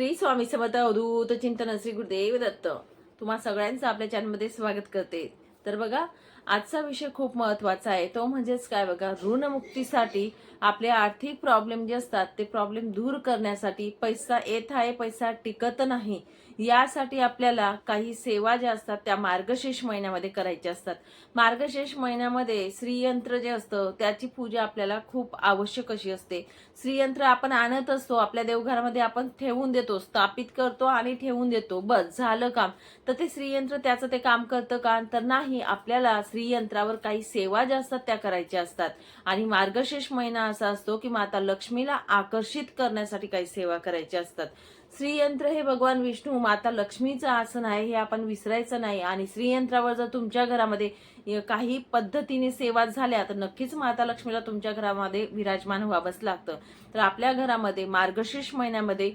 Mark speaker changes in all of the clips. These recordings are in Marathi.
Speaker 1: श्री स्वामी समर्थ अवधूत चिंतन श्री गुरुदेव दत्त. तुम्हा सगळ्यांचं आपल्या चॅनलमध्ये स्वागत करते. तर बघा आजचा विषय खूप महत्त्वाचा आहे. तो म्हणजेच काय बघा ऋणमुक्तीसाठी आपले आर्थिक प्रॉब्लेम जे असतात ते प्रॉब्लेम दूर करण्यासाठी पैसा येत आहे पैसा टिकत नाही. यासाठी आपल्याला काही सेवा ज्या असतात त्या मार्गशीर्ष महिन्यामध्ये करायच्या असतात. मार्गशीर्ष महिन्यामध्ये श्रीयंत्र जे असतं त्याची पूजा आपल्याला खूप आवश्यक अशी असते. श्रीयंत्र आपण आणत असतो आपल्या देवघरामध्ये आपण ठेवून देतो स्थापित करतो आणि ठेवून देतो. बस झालं काम. तर ते श्रीयंत्र त्याचं ते काम करतं का? तर नाही. आपल्याला श्रीयंत्रावर काही सेवा ज्या असतात त्या करायच्या असतात. आणि मार्गशीर्ष महिना असा असतो की माता लक्ष्मीला आकर्षित करण्यासाठी काही सेवा करायच्या असतात. श्रीयंत्र हे भगवान विष्णू माता लक्ष्मीचं आसन आहे हे आपण विसरायचं नाही. आणि श्रीयंत्रावर जर तुमच्या घरामध्ये काही पद्धतीने सेवा झाल्या तर नक्कीच माता लक्ष्मीला तुमच्या घरामध्ये विराजमान व्हावंच लागतं. तर आपल्या घरामध्ये मार्गशीर्ष महिन्यामध्ये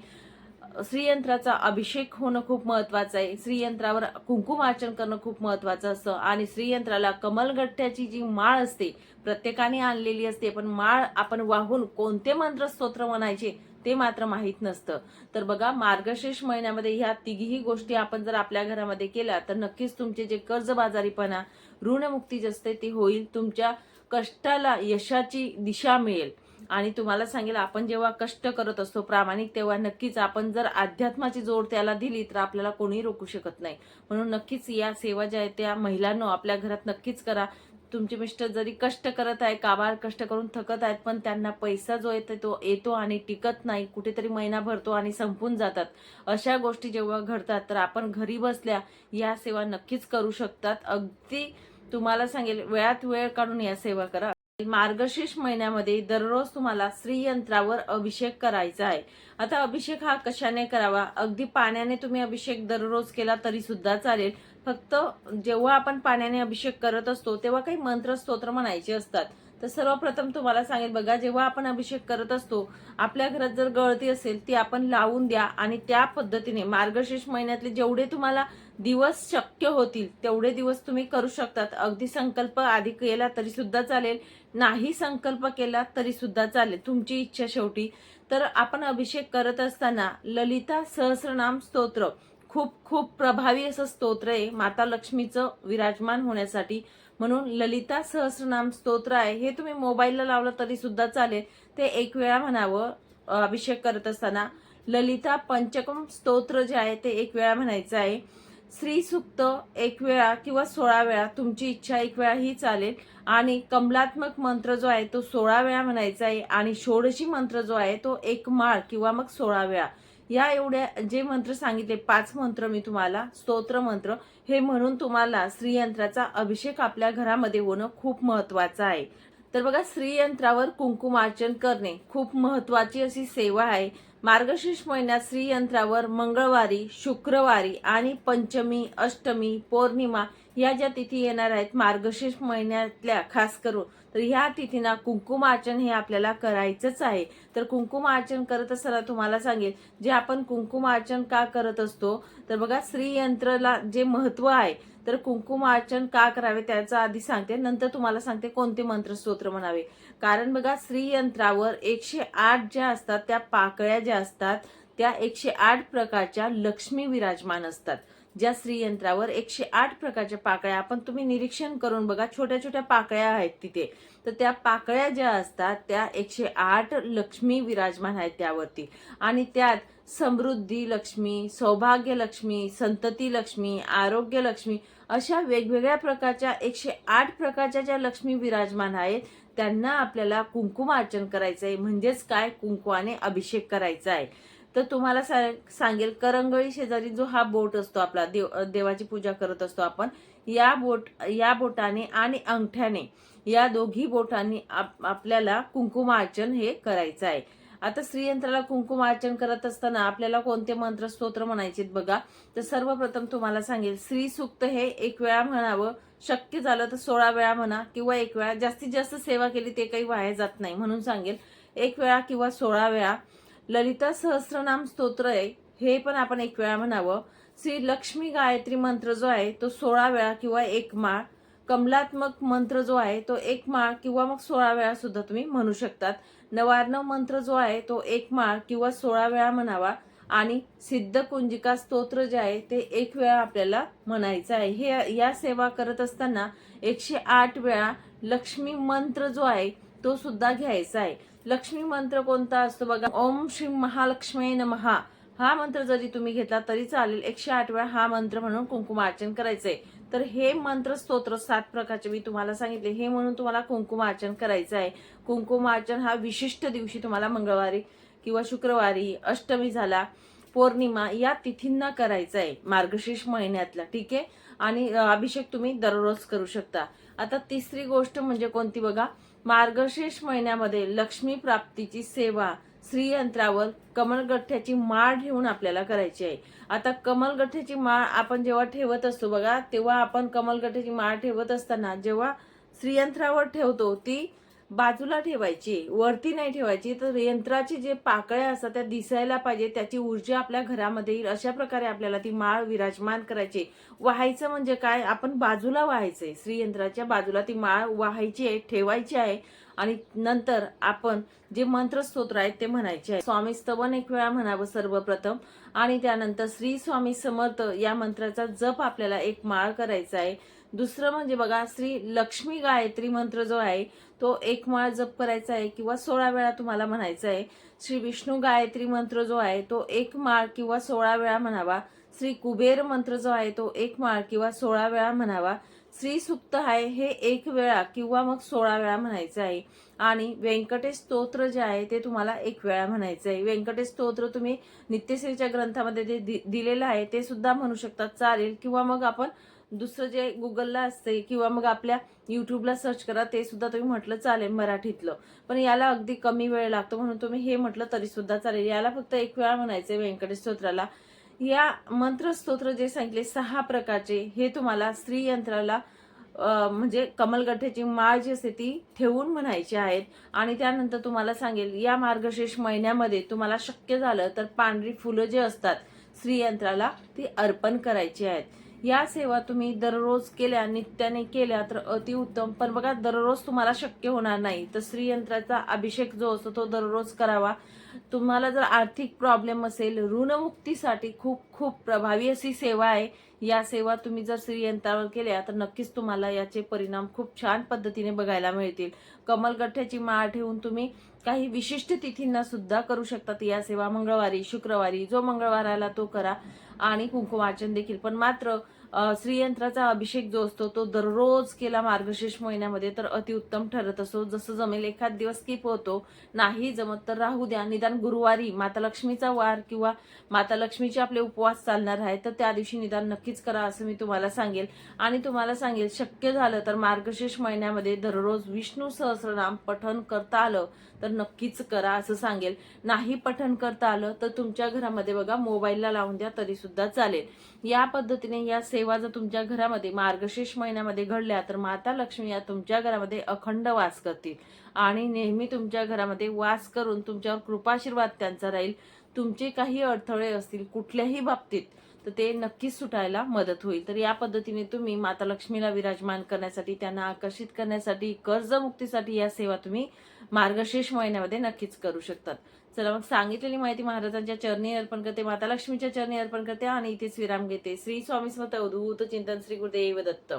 Speaker 1: श्रीयंत्राचा अभिषेक होणं खूप महत्वाचं आहे. श्रीयंत्रावर कुंकुमार्चन करणं खूप महत्वाचं असतं. आणि श्रीयंत्राला कमलगट्ट्याची जी माळ असते प्रत्येकाने आणलेली असते पण माळ आपण वाहून कोणते मंत्र स्तोत्र म्हणायचे ते मात्र माहीत नसतं. तर बघा मार्गशीर्ष महिन्यामध्ये ह्या तिघीही गोष्टी आपण जर आपल्या घरामध्ये केल्या तर नक्कीच तुमचे जे कर्जबाजारीपणा ऋणमुक्ती जी असते ती होईल तुमच्या कष्टाला यशाची दिशा मिळेल. आणि तुम्हाला सांगेल आपण जेव्हा कष्ट करत असतो प्रामाणिक तेव्हा नक्कीच आपण जर अध्यात्माची जोड त्याला दिली तर आपल्याला कोणीही रोखू शकत नाही. म्हणून नक्कीच या सेवा ज्या आहेत त्या महिलांनो आपल्या घरात नक्कीच करा. तुमचे मिस्टर जरी कष्ट करत आहे काबार कष्ट करून थकत आहेत पण त्यांना पैसा जो येतो तो येतो आणि टिकत नाही. कुठेतरी महिना भरतो आणि संपून जातात. अशा गोष्टी जेव्हा घडतात तर आपण घरी बसल्या या सेवा नक्कीच करू शकतात. अगदी तुम्हाला सांगेल वेळात वेळ काढून या सेवा करा. मार्गशीर्ष महिन्यामध्ये दररोज तुम्हाला श्रीयंत्रावर अभिषेक करायचा आहे. आता अभिषेक हा कशाने करावा? अगदी पाण्याने तुम्ही अभिषेक दररोज केला तरी सुद्धा चालेल. फक्त जेव्हा आपण पाण्याने अभिषेक करत असतो तेव्हा काही मंत्र स्तोत्र म्हणायचे असतात. तर सर्वप्रथम तुम्हाला सांगेल बघा जेव्हा आपण अभिषेक करत असतो आपल्या घरात जर गळती असेल ती आपण लावून द्या आणि त्या पद्धतीने मार्गशीर्ष महिन्यातले जेवढे तुम्हाला दिवस शक्य होतील तेवढे दिवस तुम्ही करू शकतात. अगदी संकल्प आधी केला तरी सुद्धा चालेल नाही संकल्प केला तरी सुद्धा चालेल तुमची इच्छा शेवटी. तर आपण अभिषेक करत असताना ललिता सहस्रनाम स्तोत्र खूप खूप प्रभावी असं स्तोत्र आहे माता लक्ष्मीचं विराजमान होण्यासाठी. म्हणून ललिता सहस्रनाम स्तोत्र आहे. हे तुम्ही मोबाईलला लावलं तरी सुद्धा चालेल. ते एक वेळा म्हणावं अभिषेक करत असताना. ललिता पंचकम स्तोत्र जे आहे ते एक वेळा म्हणायचं आहे. श्री सुक्त एक वेळा किंवा सोळा वेळा तुमची इच्छा एक वेळा ही चालेल. आणि कमलात्मक मंत्र जो आहे तो सोळा वेळा म्हणायचा आहे. आणि षोडशी मंत्र जो आहे तो एक माळ किंवा मग सोळा वेळा. या एवढ्या जे मंत्र सांगितले पाच मंत्र मी तुम्हाला स्तोत्र मंत्र हे म्हणून तुम्हाला श्रीयंत्राचा अभिषेक आपल्या घरामध्ये होणं खूप महत्वाचं आहे. तर बघा श्रीयंत्रावर कुंकुमार्चन करणे खूप महत्वाची अशी सेवा आहे. मार्गशीर्ष महिन्यात श्रीयंत्रावर मंगळवारी शुक्रवारी आणि पंचमी अष्टमी पौर्णिमा या ज्या तिथी येणार आहेत मार्गशीर्ष महिन्यातल्या खास करून तर ह्या तिथींना कुंकुमार्चन हे आपल्याला करायचंच आहे. तर कुंकुमार्चन करत असताना तुम्हाला सांगेल जे आपण कुंकुमार्चन का करत असतो? तर बघा श्रीयंत्रला जे महत्त्व आहे तर कुंकुमार्चन का करावे त्याचं आधी सांगते नंतर तुम्हाला सांगते कोणते मंत्र स्तोत्र म्हणावे. कारण बघा श्रीयंत्रावर एकशे आठ ज्या असतात त्या पाकळ्या ज्या असतात त्या एकशे आठ प्रकारच्या लक्ष्मी विराजमान असतात. ज्या श्रीयंत्रावर एकशे आठ प्रकारच्या पाकळ्या आपण तुम्ही निरीक्षण करून बघा छोट्या छोट्या पाकळ्या आहेत तिथे. तर त्या पाकळ्या ज्या असतात त्या एकशे आठ लक्ष्मी विराजमान आहेत त्यावरती. आणि त्यात समृद्धी लक्ष्मी सौभाग्य लक्ष्मी संतती लक्ष्मी आरोग्य लक्ष्मी अशा वेगवेगळ्या प्रकारच्या एकशे आठ प्रकारच्या ज्या लक्ष्मी विराजमान आहेत त्यांना आपल्याला कुंकुमार्चन करायचं आहे म्हणजेच काय? कुंकुवाने अभिषेक करायचा आहे तर तुम्हाला सांगेल करंगळी शेजारी जो हा बोट असतो आपला देव देवाची पूजा करत असतो आपण या बोट या बोटाने आणि अंगठ्याने या दोघी बोटांनी आप, आपल्याला कुंकुमार्चन हे करायचं आहे आता श्रीयंत्राला कुंकुमार्चन करत असताना आपल्याला कोणते मंत्र स्तोत्र म्हणायचे बघा. तर सर्वप्रथम तुम्हाला सांगेल स्त्री सुक्त हे एक वेळा म्हणावं शक्य झालं तर सोळा वेळा म्हणा किंवा एक वेळा. जास्तीत जास्त सेवा केली ते काही वाया जात नाही म्हणून सांगेल एक वेळा किंवा सोळा वेळा. ललिता सहस्रनाम स्तोत्र आहे हे पण आपण एक वेळा म्हणावं. श्री लक्ष्मी गायत्री मंत्र जो आहे तो सोळा वेळा किंवा एक माळ. कमलात्मक मंत्र जो आहे तो एक माळ किंवा मग सोळा वेळा सुद्धा तुम्ही म्हणू शकतात. नवार्ण मंत्र जो आहे तो एक माळ किंवा सोळा वेळा म्हणावा. आणि सिद्ध कुंजिका स्तोत्र जे आहे ते एक वेळा आपल्याला म्हणायचं आहे. हे या सेवा करत असताना एकशे आठ वेळा लक्ष्मी मंत्र जो आहे तो सुद्धा घ्यायचा आहे. लक्ष्मी मंत्र कोणता असतो बघा? ओम श्री महालक्ष्मी नमहा हा मंत्र जरी तुम्ही घेतला तरी चालेल. एकशे आठ वेळा हा मंत्र म्हणून कुंकुमार्चन करायचंय. तर हे मंत्र स्तोत्र सात प्रकारचे मी तुम्हाला सांगितले. हे म्हणून तुम्हाला कुंकुमार्चन करायचं आहे कुंकुमार्चन हा विशिष्ट दिवशी तुम्हाला मंगळवारी किंवा शुक्रवारी अष्टमी झाला पौर्णिमा या तिथींना करायचं आहे मार्गशीर्ष महिन्यातला ठीक आहे? आणि अभिषेक तुम्ही दररोज करू शकता. आता तिसरी गोष्ट म्हणजे कोणती बघा? मार्गशीर्ष महिन्यामध्ये लक्ष्मी प्राप्तीची सेवा श्रीयंत्रावर कमलगठ्ठ्याची माळ ठेवून आपल्याला करायची आहे. आता कमलगठ्ठ्याची माळ आपण जेव्हा ठेवत असतो बघा तेव्हा आपण कमलगठ्ठ्याची माळ ठेवत असताना जेव्हा श्रीयंत्रावर ठेवतो ती बाजूला ठेवायची वरती नाही ठेवायची तर यंत्राची जे पाकळ्या असतात त्या दिसायला पाहिजे त्याची ऊर्जा आपल्या घरामध्ये येईल. अशा प्रकारे आपल्याला ती माळ विराजमान करायची. व्हायचं म्हणजे काय? आपण बाजूला व्हायचंय. श्रीयंत्राच्या बाजूला ती माळ व्हायची आहे ठेवायची आहे. आणि नंतर आपण जे मंत्र स्तोत्र आहेत ते म्हणायचे आहे. स्वामी स्तवन एक वेळा म्हणावं सर्वप्रथम. आणि त्यानंतर श्री स्वामी समर्थ या मंत्राचा जप आपल्याला एक माळ करायचा आहे. दुसरं म्हणजे बघा श्री लक्ष्मी गायत्री मंत्र जो आहे तो एक माळ जप करायचा आहे किंवा सोळा वेळा तुम्हाला म्हणायचा आहे श्री विष्णू गायत्री मंत्र जो आहे तो एक माळ किंवा सोळा वेळा म्हणावा. श्री कुबेर मंत्र जो आहे तो एक माळ किंवा सोळा वेळा म्हणावा. श्री सुक्त आहे हे एक वेळा किंवा मग सोळा वेळा म्हणायचं आहे. आणि व्यंकटेश स्तोत्र जे आहे ते तुम्हाला एक वेळा म्हणायचं आहे. व्यंकटेश स्तोत्र तुम्ही नित्यश्रीच्या ग्रंथामध्ये जे दि- दिलेलं आहे ते सुद्धा म्हणू शकतात चालेल किंवा मग आपण दुसरं जे गुगलला असते किंवा मग आपल्या युट्यूबला सर्च करा ते सुद्धा तुम्ही म्हटलं चालेल मराठीतलं. पण याला अगदी कमी वेळ लागतो म्हणून तुम्ही हे म्हटलं तरी सुद्धा चालेल. याला फक्त एक वेळा म्हणायचंय व्यंकटेश स्तोत्राला या मंत्रस्तोत्र जे सांगितले सहा प्रकारचे हे तुम्हाला स्त्री यंत्राला म्हणजे कमलगठ्ठ्याची माळ जी असते ती ठेवून म्हणायची आहेत. आणि त्यानंतर तुम्हाला सांगेल या मार्गशीर्ष महिन्यामध्ये तुम्हाला शक्य झालं तर पांढरी फुलं जे असतात स्त्रीयंत्राला ती अर्पण करायची आहेत. या सेवा तुम्ही दररोज केल्या नित्याने केल्या तर अतिउत्तम पण बघा दररोज तुम्हाला शक्य होणार नाही. तर श्रीयंत्राचा अभिषेक जो असतो तो दररोज करावा. तुम्हाला जर आर्थिक प्रॉब्लेम असेल ऋणमुक्तीसाठी खूप खूप प्रभावी अशी सेवा आहे. या सेवा तुम्ही जर श्रीयंत्रावर केल्या तर नक्कीच तुम्हाला याचे परिणाम खूप छान पद्धतीने बघायला मिळतील. कमलगठ्ठ्याची माळ ठेवून तुम्ही काही विशिष्ट तिथींना सुद्धा करू शकतात या सेवा मंगळवारी शुक्रवारी. जो मंगळवार आला तो करा. आणि कुंकुमार्चन देखील. पण मात्र श्रीयंत्राचा अभिषेक जो असतो तो दररोज केला मार्गशीर्ष महिन्यामध्ये तर अतिउत्तम ठरत असतो जसं जमेल एखाद दिवस स्किप होतो नाही जमत तर राहू द्या. निदान गुरुवारी माता लक्ष्मीचा वार किंवा माता लक्ष्मीचे आपले उपवास चालणार आहे तर त्या दिवशी निदान नक्कीच करा असं मी तुम्हाला सांगेल. आणि तुम्हाला सांगेल शक्य झालं तर मार्गशीर्ष महिन्यामध्ये दररोज विष्णू सहस्रनाम पठण करता आलं तर नक्कीच करा असं सांगेल. नाही पठण करता आलं तर तुमच्या घरामध्ये बघा मोबाईलला लावून द्या तरी सुद्धा चालेल. या पद्धतीने या सेवा जर तुमच्या घरामध्ये मार्गशीर्ष महिन्यामध्ये घडल्या तर माता लक्ष्मी या तुमच्या घरामध्ये अखंड वास करतील. आणि नेहमी तुमच्या घरामध्ये वास करून तुमच्यावर कृपाशीर्वाद त्यांचा राहील. तुमचे काही अडथळे असतील कुठल्याही बाबतीत तर ते नक्कीच सुटायला मदत होईल. तर या पद्धतीने तुम्ही माता लक्ष्मीला विराजमान करण्यासाठी त्यांना आकर्षित करण्यासाठी कर्जमुक्तीसाठी या सेवा तुम्ही मार्गशीर्ष महिन्यामध्ये नक्कीच करू शकतात. चला मग सांगितलेली माहिती महाराजांच्या चरणी अर्पण करते. माता लक्ष्मीच्या चरणी अर्पण करते आणि इथेच विराम घेते. श्री स्वामी समर्थ अवधूत चिंतन श्री गुरुदेव दत्त